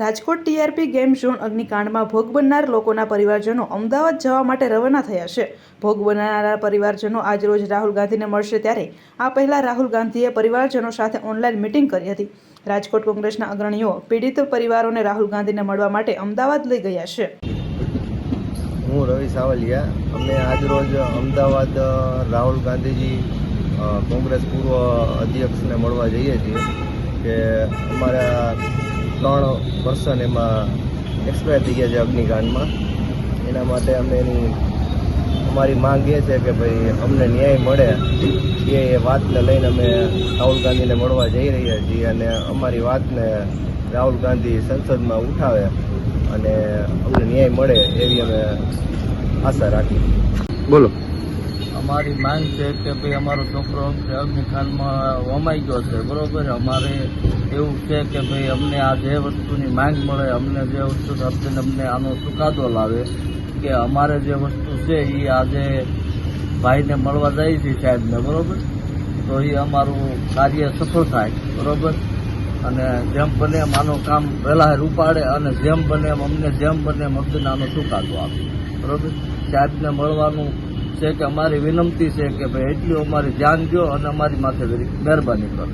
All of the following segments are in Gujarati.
રાજકોટ ટીઆરપી ગેમ ઝોન અગ્નિકાંડમાં ભોગ બનનાર લોકોના પરિવારજનો અમદાવાદ જવા માટે રવાના થયા છે. ભોગ બનનારા પરિવારજનો આજરોજ રાહુલ ગાંધીને મળશે ત્યારે આ પહેલાં રાહુલ ગાંધીએ પરિવારજનો સાથે ઓનલાઈન મિટિંગ કરી હતી. રાજકોટ કોંગ્રેસના અગ્રણીઓ પીડિત પરિવારોને રાહુલ ગાંધીને મળવા માટે અમદાવાદ લઈ ગયા છે. હું રવિ સાવલિયા. અમે આજરોજ અમદાવાદ રાહુલ ગાંધીજી કોંગ્રેસ પૂર્વ અધ્યક્ષને મળવા જઈએ છીએ કે અમારા ત્રણ પર્સન એમાં એક્સપાયર થઈ ગયા છે અગ્નિકાંડમાં. એના માટે અમે એની અમારી માંગ એ છે કે ભાઈ અમને ન્યાય મળે. એ એ વાતને લઈને અમે રાહુલ ગાંધીને મળવા જઈ રહ્યા છીએ અને અમારી વાતને રાહુલ ગાંધી સંસદમાં ઉઠાવે અને અમને ન્યાય મળે એવી અમે આશા રાખી બોલો. અમારી માંગ છે કે ભાઈ અમારો છોકરો અગ્નિકાંડમાં વમાઈ ગયો છે, બરોબર? અમારે એવું છે કે ભાઈ અમને આ જે વસ્તુની માંગ મળે, અમને જે વસ્તુ આપીને અમને આનો ચુકાદો લાવે, કે અમારે જે વસ્તુ છે એ આજે ભાઈને મળવા જાય છે સાહેબને, બરોબર? તો એ અમારું કાર્ય સફળ થાય, બરોબર? અને જેમ બને એમ આનું કામ વહેલા ઉપાડે અને જેમ બને એમ અમને, જેમ બને એમ અમને આનો ચુકાદો આપે, બરોબર? સાહેબને મળવાનું છે કે અમારી વિનંતી છે કે ભાઈ એટલું અમારી ધ્યાન દો અને અમારી માથે મહેરબાની કરો.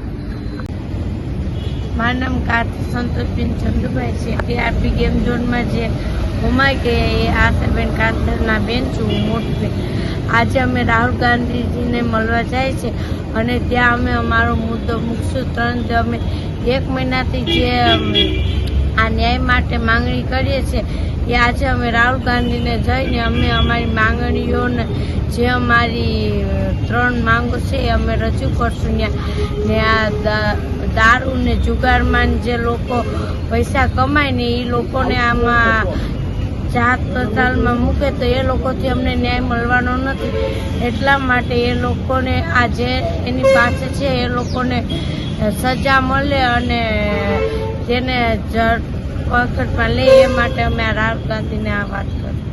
મારું નામ કાર્તિક સંતોષબેન ચંદુભાઈ છે. ટીઆરપી ગેમ ઝોનમાં જે હુમાઈ ગયા એ આશાબેન કાતરના બેન છું મોટી આજે અમે રાહુલ ગાંધીજીને મળવા જાય છે અને ત્યાં અમે અમારો મુદ્દો મૂકશું. ત્રણ અમે એક મહિનાથી જે માટે માંગણી કરીએ છીએ એ આજે અમે રાહુલ ગાંધીને જઈને અમે અમારી માંગણીઓને જે અમારી ત્રણ માંગો છે એ અમે રજૂ કરશું. ને આ દારૂ ને જુગારમાં જે લોકો પૈસા કમાય ને એ લોકોને આમાં જાત પતાલમાં મૂકે તો એ લોકોથી અમને ન્યાય મળવાનો નથી. એટલા માટે એ લોકોને આ જે એની પાસે છે એ લોકોને સજા મળે અને તેને જડ પકડમાં લે એ માટે અમે રાહુલ ગાંધીને આ વાત કરી.